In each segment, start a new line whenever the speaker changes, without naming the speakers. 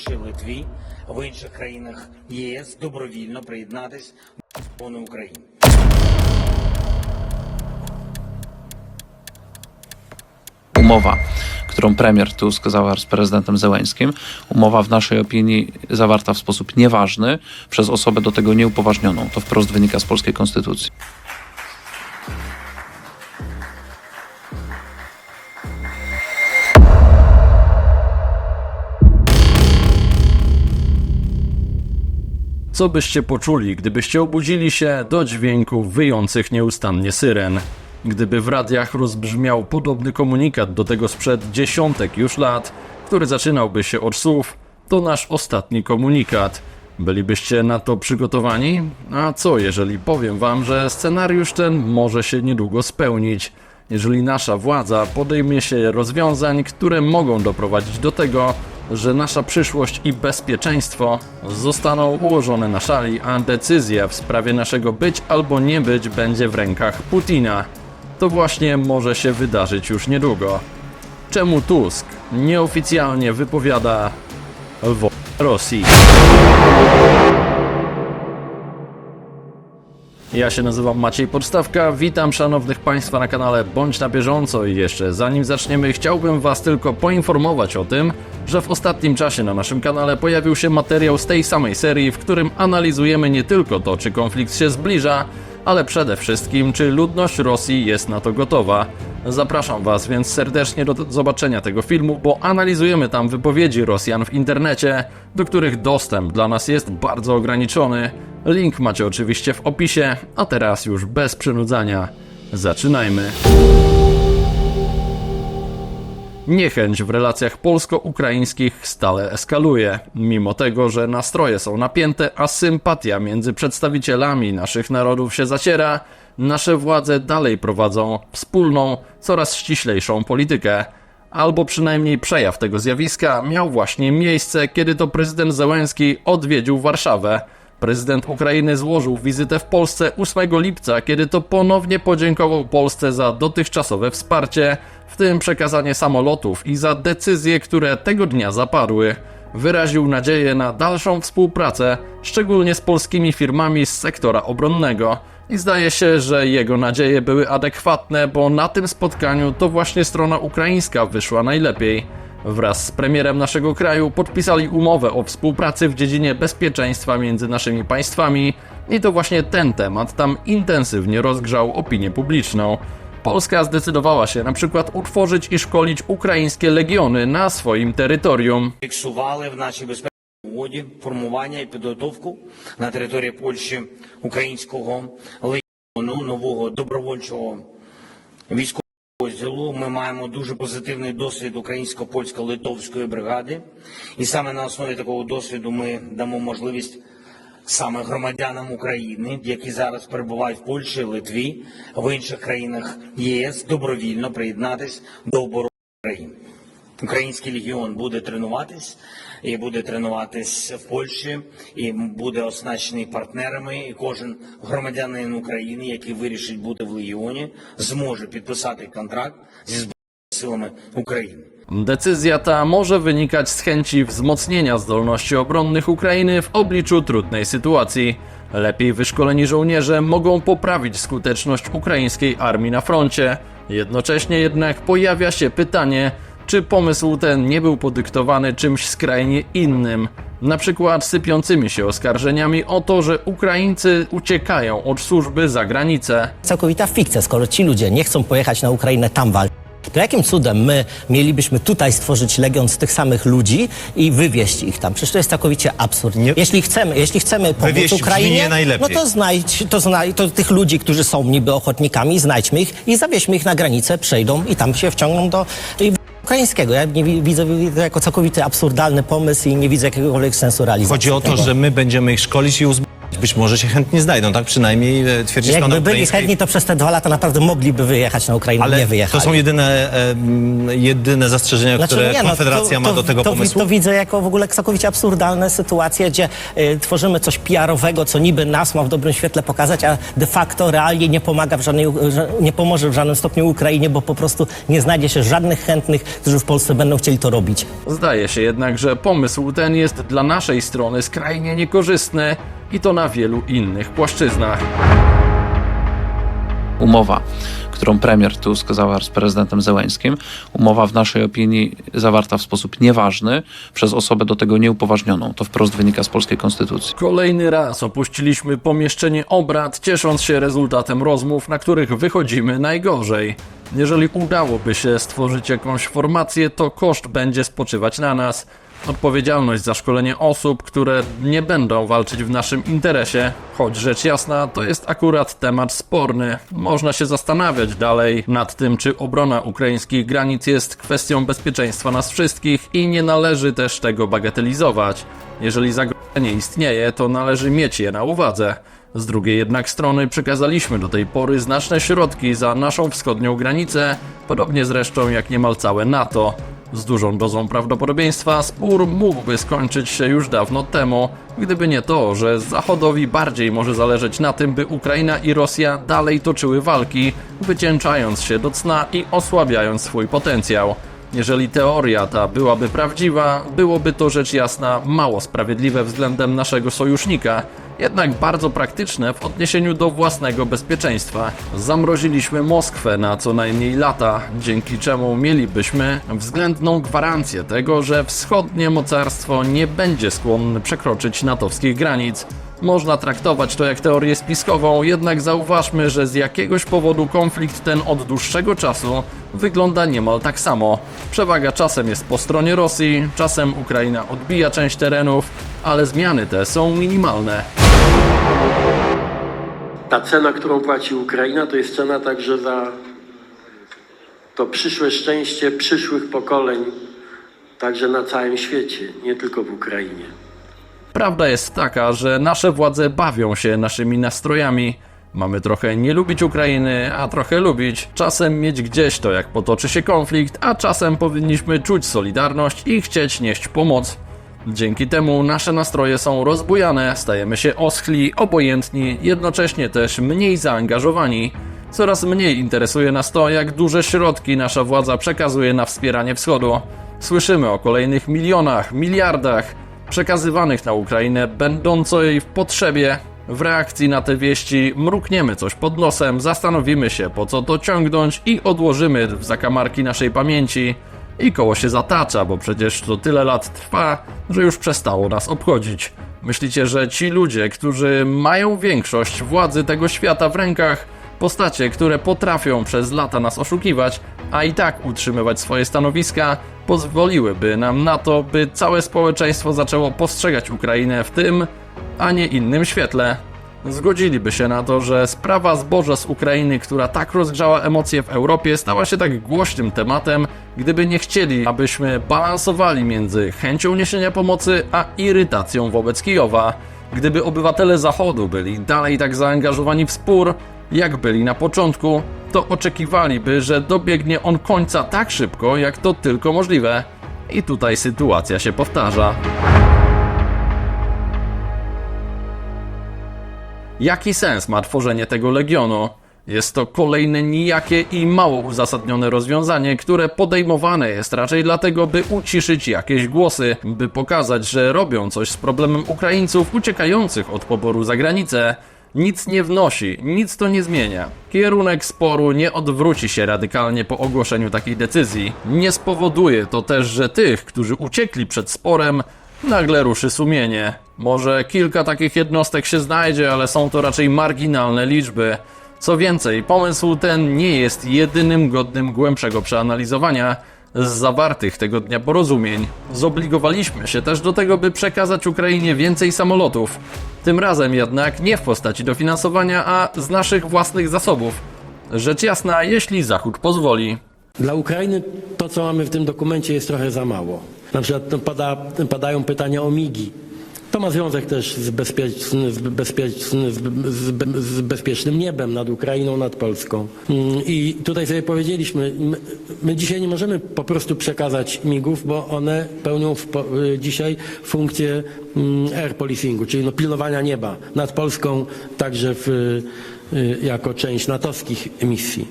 Польщі, Литві, в інших країнах ЄС добровільно приєднатись до закону України.
umowa, którą premier Tusk zawarł z prezydentem Zełęskim, umowa w naszej opinii zawarta w sposób nieważny przez osobę do tego nieupoważnioną. To wprost wynika z polskiej konstytucji.
Co byście poczuli, gdybyście obudzili się do dźwięków wyjących nieustannie syren? Gdyby w radiach rozbrzmiał podobny komunikat do tego sprzed dziesiątek już lat, który zaczynałby się od słów to nasz ostatni komunikat. Bylibyście na to przygotowani? A co jeżeli powiem wam, że scenariusz ten może się niedługo spełnić? jeżeli nasza władza podejmie się rozwiązań, które mogą doprowadzić do tego, że nasza przyszłość i bezpieczeństwo zostaną ułożone na szali, a decyzja w sprawie naszego być albo nie być będzie w rękach Putina. To właśnie może się wydarzyć już niedługo. Czemu Tusk nieoficjalnie wypowiada wojnę Rosji? Ja się nazywam Maciej Podstawka, witam szanownych Państwa na kanale Bądź na bieżąco. I jeszcze zanim zaczniemy chciałbym Was tylko poinformować o tym, że w ostatnim czasie na naszym kanale pojawił się materiał z tej samej serii, w którym analizujemy nie tylko to, czy konflikt się zbliża, ale przede wszystkim, czy ludność Rosji jest na to gotowa. Zapraszam Was więc serdecznie do zobaczenia tego filmu, bo analizujemy tam wypowiedzi Rosjan w internecie, do których dostęp dla nas jest bardzo ograniczony. Link macie oczywiście w opisie, a teraz już bez przynudzania. Zaczynajmy. Niechęć w relacjach polsko-ukraińskich stale eskaluje, mimo tego, że nastroje są napięte, a sympatia między przedstawicielami naszych narodów się zaciera, nasze władze dalej prowadzą wspólną, coraz ściślejszą politykę. Albo przynajmniej przejaw tego zjawiska miał właśnie miejsce, kiedy to prezydent Zełenski odwiedził Warszawę. Prezydent Ukrainy złożył wizytę w Polsce 8 lipca, kiedy to ponownie podziękował Polsce za dotychczasowe wsparcie, w tym przekazanie samolotów i za decyzje, które tego dnia zapadły. Wyraził nadzieję na dalszą współpracę, szczególnie z polskimi firmami z sektora obronnego. I zdaje się, że jego nadzieje były adekwatne, bo na tym spotkaniu to właśnie strona ukraińska wyszła najlepiej. Wraz z premierem naszego kraju podpisali umowę o współpracy w dziedzinie bezpieczeństwa między naszymi państwami i to właśnie ten temat tam intensywnie rozgrzał opinię publiczną. Polska zdecydowała się na przykład utworzyć i szkolić ukraińskie legiony na swoim terytorium.
Фіксували в нашій безпеці угоді формування і підготовку на території Польщі українського легіону нового добровольчого військового розділу. Ми маємо дуже позитивний досвід українсько-польсько-литовської бригади, і саме на основі такого досвіду ми дамо можливість саме громадянам України, які зараз перебувають в Польщі, Литві, в інших країнах ЄС, добровільно приєднатись до оборони України. Український легіон буде тренуватись і буде тренуватись в Польщі, і буде оснащений партнерами. І кожен громадянин України, який вирішить бути в легіоні, зможе підписати контракт зі збройними силами України.
Decyzja ta może wynikać z chęci wzmocnienia zdolności obronnych Ukrainy w obliczu trudnej sytuacji. Lepiej wyszkoleni żołnierze mogą poprawić skuteczność ukraińskiej armii na froncie. Jednocześnie jednak pojawia się pytanie, czy pomysł ten nie był podyktowany czymś skrajnie innym, na przykład sypiącymi się oskarżeniami o to, że Ukraińcy uciekają od służby za granicę.
całkowita fikcja. Skoro ci ludzie nie chcą pojechać na Ukrainę tam walczyć, to jakim cudem my mielibyśmy tutaj stworzyć legion z tych samych ludzi i wywieźć ich tam? Przecież to jest całkowicie absurd. Jeśli chcemy, jeśli chcemy pomóc
Wywieźć brzmi
Ukrainie,
nie najlepiej.
no to znajdź, to, znaj, to tych ludzi, którzy są niby ochotnikami, znajdźmy ich i zawieźmy ich na granicę, przejdą i tam się wciągną do i ukraińskiego. Ja nie wi- widzę to jako całkowity absurdalny pomysł i nie widzę jakiegokolwiek sensu realizacji.
Chodzi o to,
tego.
że my będziemy ich szkolić i uzbroić. Być może się chętnie znajdą, tak przynajmniej e, twierdzi strona
Jakby byli chętni, to przez te dwa lata naprawdę mogliby wyjechać na Ukrainę,
Ale
nie
to
wyjechali.
są jedyne, em, jedyne zastrzeżenia,
Znaczy,
które
nie, no,
Konfederacja
to,
ma
to,
do tego
to,
pomysłu?
To widzę jako w ogóle całkowicie absurdalne sytuacje, gdzie y, tworzymy coś PR-owego, co niby nas ma w dobrym świetle pokazać, a de facto realnie nie pomaga w żadnej, u- nie pomoże w żadnym stopniu Ukrainie, bo po prostu nie znajdzie się żadnych chętnych, którzy w Polsce będą chcieli to robić.
Zdaje się jednak, że pomysł ten jest dla naszej strony skrajnie niekorzystny i to na wielu innych płaszczyznach.
umowa, którą premier Tusk zawarł z prezydentem Zełęskim, umowa w naszej opinii zawarta w sposób nieważny przez osobę do tego nieupoważnioną. To wprost wynika z polskiej konstytucji.
Kolejny raz opuściliśmy pomieszczenie obrad, ciesząc się rezultatem rozmów, na których wychodzimy najgorzej. Jeżeli udałoby się stworzyć jakąś formację, to koszt będzie spoczywać na nas. Odpowiedzialność za szkolenie osób, które nie będą walczyć w naszym interesie, choć rzecz jasna, to jest akurat temat sporny. Można się zastanawiać dalej nad tym, czy obrona ukraińskich granic jest kwestią bezpieczeństwa nas wszystkich i nie należy też tego bagatelizować. Jeżeli zagrożenie istnieje, to należy mieć je na uwadze. Z drugiej jednak strony przekazaliśmy do tej pory znaczne środki za naszą wschodnią granicę, podobnie zresztą jak niemal całe NATO. Z dużą dozą prawdopodobieństwa spór mógłby skończyć się już dawno temu, gdyby nie to, że Zachodowi bardziej może zależeć na tym, by Ukraina i Rosja dalej toczyły walki, wycieńczając się do cna i osłabiając swój potencjał. Jeżeli teoria ta byłaby prawdziwa, byłoby to rzecz jasna mało sprawiedliwe względem naszego sojusznika, jednak bardzo praktyczne w odniesieniu do własnego bezpieczeństwa. Zamroziliśmy Moskwę na co najmniej lata, dzięki czemu mielibyśmy względną gwarancję tego, że wschodnie mocarstwo nie będzie skłonne przekroczyć natowskich granic. Można traktować to jak teorię spiskową, jednak zauważmy, że z jakiegoś powodu konflikt ten od dłuższego czasu wygląda niemal tak samo. Przewaga czasem jest po stronie Rosji, czasem Ukraina odbija część terenów, ale zmiany te są minimalne.
Ta cena, którą płaci Ukraina, to jest cena także za to przyszłe szczęście przyszłych pokoleń, także na całym świecie, nie tylko w Ukrainie.
Prawda jest taka, że nasze władze bawią się naszymi nastrojami. Mamy trochę nie lubić Ukrainy, a trochę lubić. Czasem mieć gdzieś to, jak potoczy się konflikt, a czasem powinniśmy czuć solidarność i chcieć nieść pomoc. Dzięki temu nasze nastroje są rozbujane, stajemy się oschli, obojętni, jednocześnie też mniej zaangażowani. Coraz mniej interesuje nas to, jak duże środki nasza władza przekazuje na wspieranie wschodu. Słyszymy o kolejnych milionach, miliardach przekazywanych na Ukrainę, będącej w potrzebie. W reakcji na te wieści mrukniemy coś pod nosem, zastanowimy się po co to ciągnąć i odłożymy w zakamarki naszej pamięci. I koło się zatacza, bo przecież to tyle lat trwa, że już przestało nas obchodzić. Myślicie, że ci ludzie, którzy mają większość władzy tego świata w rękach, postacie, które potrafią przez lata nas oszukiwać, a i tak utrzymywać swoje stanowiska, pozwoliłyby nam na to, by całe społeczeństwo zaczęło postrzegać Ukrainę w tym, a nie innym świetle. Zgodziliby się na to, że sprawa zboża z Ukrainy, która tak rozgrzała emocje w Europie, stała się tak głośnym tematem, gdyby nie chcieli, abyśmy balansowali między chęcią niesienia pomocy a irytacją wobec Kijowa. Gdyby obywatele Zachodu byli dalej tak zaangażowani w spór, jak byli na początku, to oczekiwaliby, że dobiegnie on końca tak szybko, jak to tylko możliwe. I tutaj sytuacja się powtarza. Jaki sens ma tworzenie tego legionu? Jest to kolejne nijakie i mało uzasadnione rozwiązanie, które podejmowane jest raczej dlatego, by uciszyć jakieś głosy, by pokazać, że robią coś z problemem Ukraińców uciekających od poboru za granicę. Nic nie wnosi, nic to nie zmienia. Kierunek sporu nie odwróci się radykalnie po ogłoszeniu takiej decyzji. Nie spowoduje to też, że tych, którzy uciekli przed sporem, nagle ruszy sumienie. Może kilka takich jednostek się znajdzie, ale są to raczej marginalne liczby. Co więcej, pomysł ten nie jest jedynym godnym głębszego przeanalizowania z zawartych tego dnia porozumień. Zobligowaliśmy się też do tego, by przekazać Ukrainie więcej samolotów. Tym razem jednak nie w postaci dofinansowania, a z naszych własnych zasobów. Rzecz jasna, jeśli Zachód pozwoli.
Dla Ukrainy to, co mamy w tym dokumencie, jest trochę za mało. Na przykład no, pada, padają pytania o migi. To ma związek też z, bezpieczny, z, bezpieczny, z, z, be- z bezpiecznym niebem nad Ukrainą, nad Polską. Mm, I tutaj sobie powiedzieliśmy, my, my dzisiaj nie możemy po prostu przekazać migów, bo one pełnią w, y, dzisiaj funkcję mm, air policingu, czyli no, pilnowania nieba nad Polską, także w, jako część natowskich misji.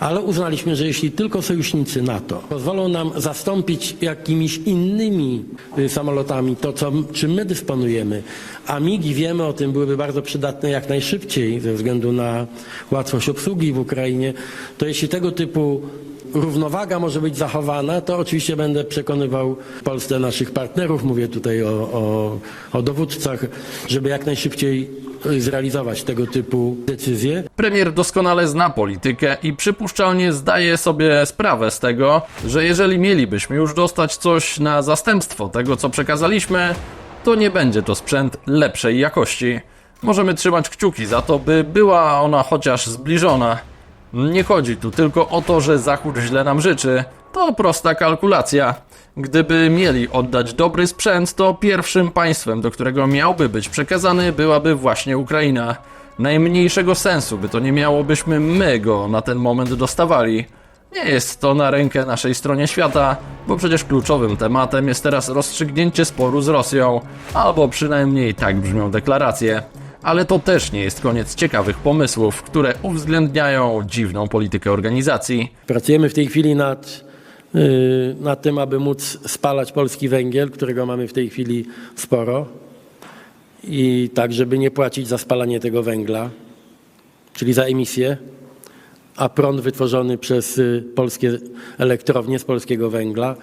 Ale uznaliśmy, że jeśli tylko sojusznicy NATO pozwolą nam zastąpić jakimiś innymi y, samolotami to, co, czym my dysponujemy, a MIGI wiemy o tym byłyby bardzo przydatne jak najszybciej ze względu na łatwość obsługi w Ukrainie, to jeśli tego typu równowaga może być zachowana, to oczywiście będę przekonywał Polsce naszych partnerów, mówię tutaj o, o, o dowódcach, żeby jak najszybciej zrealizować tego typu decyzje.
Premier doskonale zna politykę i przypuszczalnie zdaje sobie sprawę z tego, że jeżeli mielibyśmy już dostać coś na zastępstwo tego, co przekazaliśmy, to nie będzie to sprzęt lepszej jakości. Możemy trzymać kciuki za to, by była ona chociaż zbliżona. Nie chodzi tu tylko o to, że Zachód źle nam życzy. To prosta kalkulacja. Gdyby mieli oddać dobry sprzęt, to pierwszym państwem, do którego miałby być przekazany, byłaby właśnie Ukraina. Najmniejszego sensu by to nie miało, byśmy my go na ten moment dostawali. Nie jest to na rękę naszej stronie świata, bo przecież kluczowym tematem jest teraz rozstrzygnięcie sporu z Rosją, albo przynajmniej tak brzmią deklaracje. Ale to też nie jest koniec ciekawych pomysłów, które uwzględniają dziwną politykę organizacji.
Pracujemy w tej chwili nad, yy, nad tym, aby móc spalać polski węgiel, którego mamy w tej chwili sporo. I tak, żeby nie płacić za spalanie tego węgla, czyli za emisję, a prąd wytworzony przez y, polskie elektrownie z polskiego węgla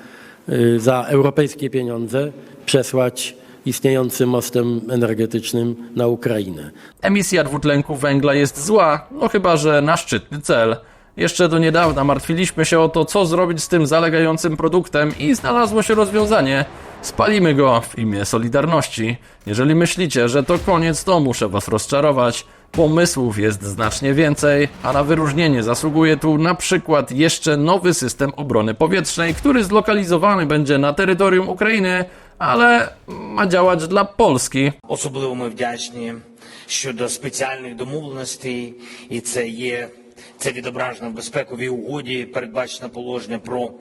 y, za europejskie pieniądze przesłać istniejącym mostem energetycznym na Ukrainę.
Emisja dwutlenku węgla jest zła, no chyba że na szczytny cel. Jeszcze do niedawna martwiliśmy się o to, co zrobić z tym zalegającym produktem i znalazło się rozwiązanie. Spalimy go w imię Solidarności. Jeżeli myślicie, że to koniec, to muszę was rozczarować. Pomysłów jest znacznie więcej, a na wyróżnienie zasługuje tu na przykład jeszcze nowy system obrony powietrznej, który zlokalizowany będzie na terytorium Ukrainy, ale ma działać dla Polski.
Особливо ми вдячні щодо спеціальних домовленостей, і це є це відображено в безпековій угоді. Передбачено положення про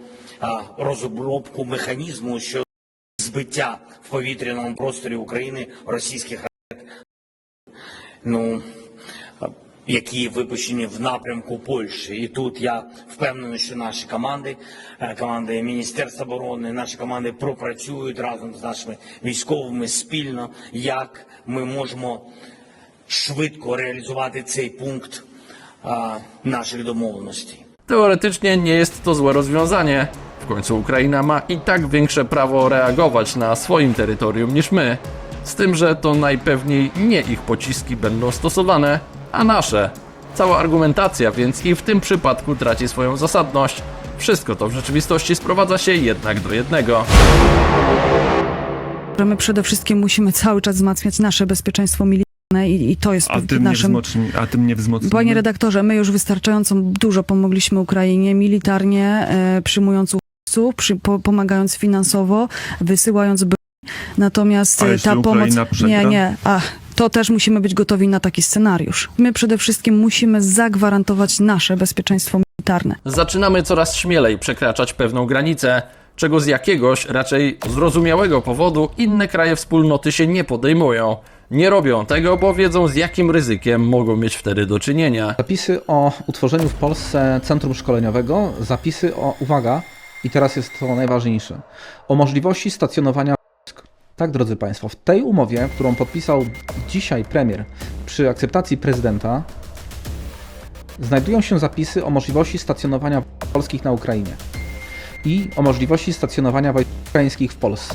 а, розробку механізму щодо збиття в повітряному просторі України російських ракет. Ну які випущені в напрямку Польщі, і тут я впевнений, що наші команди, е, команди Міністерства оборони, наші команди пропрацюють разом з нашими військовими спільно, як ми можемо швидко реалізувати цей пункт а, наших домовленостей.
Teoretycznie nie jest to złe rozwiązanie. W końcu Ukraina ma i tak większe prawo reagować na swoim terytorium niż my. Z tym, że to najpewniej nie ich pociski będą stosowane, a nasze. Cała argumentacja więc i w tym przypadku traci swoją zasadność. Wszystko to w rzeczywistości sprowadza się jednak do jednego.
że my przede wszystkim musimy cały czas wzmacniać nasze bezpieczeństwo militarne i, i to jest
A tym, nie
naszym...
wzmocni, a tym nie wzmocnimy?
Panie redaktorze, my już wystarczająco dużo pomogliśmy Ukrainie militarnie, e, przyjmując uchodźców, przy, po, pomagając finansowo, wysyłając broń. Natomiast
A
e, ta pomoc...
Przegra?
Nie, nie. Ach, to też musimy być gotowi na taki scenariusz. My przede wszystkim musimy zagwarantować nasze bezpieczeństwo militarne.
Zaczynamy coraz śmielej przekraczać pewną granicę, czego z jakiegoś, raczej zrozumiałego powodu inne kraje wspólnoty się nie podejmują. Nie robią tego, bo wiedzą z jakim ryzykiem mogą mieć wtedy do czynienia.
Zapisy o utworzeniu w Polsce centrum szkoleniowego, zapisy o, uwaga, i teraz jest to najważniejsze, o możliwości stacjonowania. Tak, drodzy Państwo, w tej umowie, którą podpisał dzisiaj premier przy akceptacji prezydenta, znajdują się zapisy o możliwości stacjonowania polskich na Ukrainie i o możliwości stacjonowania ukraińskich w Polsce.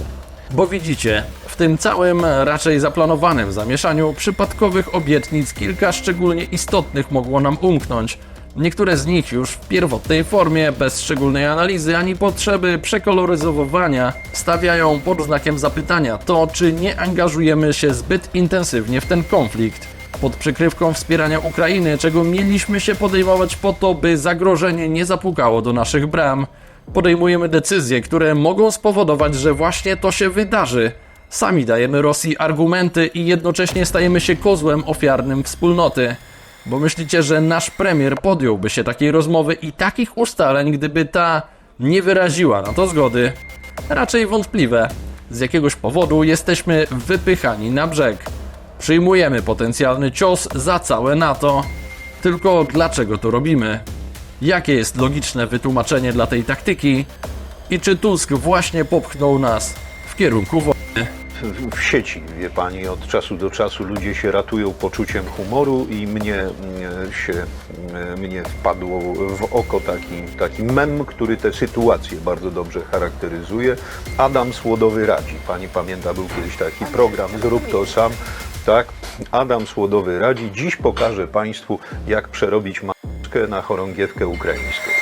Bo widzicie, w tym całym raczej zaplanowanym zamieszaniu przypadkowych obietnic kilka szczególnie istotnych mogło nam umknąć. Niektóre z nich już w pierwotnej formie, bez szczególnej analizy ani potrzeby przekoloryzowania, stawiają pod znakiem zapytania to, czy nie angażujemy się zbyt intensywnie w ten konflikt. Pod przykrywką wspierania Ukrainy, czego mieliśmy się podejmować po to, by zagrożenie nie zapukało do naszych bram, podejmujemy decyzje, które mogą spowodować, że właśnie to się wydarzy. Sami dajemy Rosji argumenty i jednocześnie stajemy się kozłem ofiarnym wspólnoty. Bo myślicie, że nasz premier podjąłby się takiej rozmowy i takich ustaleń, gdyby ta nie wyraziła na to zgody? Raczej wątpliwe. Z jakiegoś powodu jesteśmy wypychani na brzeg. Przyjmujemy potencjalny cios za całe NATO. Tylko dlaczego to robimy? Jakie jest logiczne wytłumaczenie dla tej taktyki? I czy Tusk właśnie popchnął nas w kierunku wojny?
W, sieci, wie pani, od czasu do czasu ludzie się ratują poczuciem humoru i mnie mm, się, mm, mnie wpadło w oko taki, taki mem, który tę sytuację bardzo dobrze charakteryzuje. Adam Słodowy radzi. Pani pamięta, był kiedyś taki program Zrób to sam. Tak, Adam Słodowy radzi. Dziś pokażę Państwu, jak przerobić maskę na chorągiewkę ukraińską.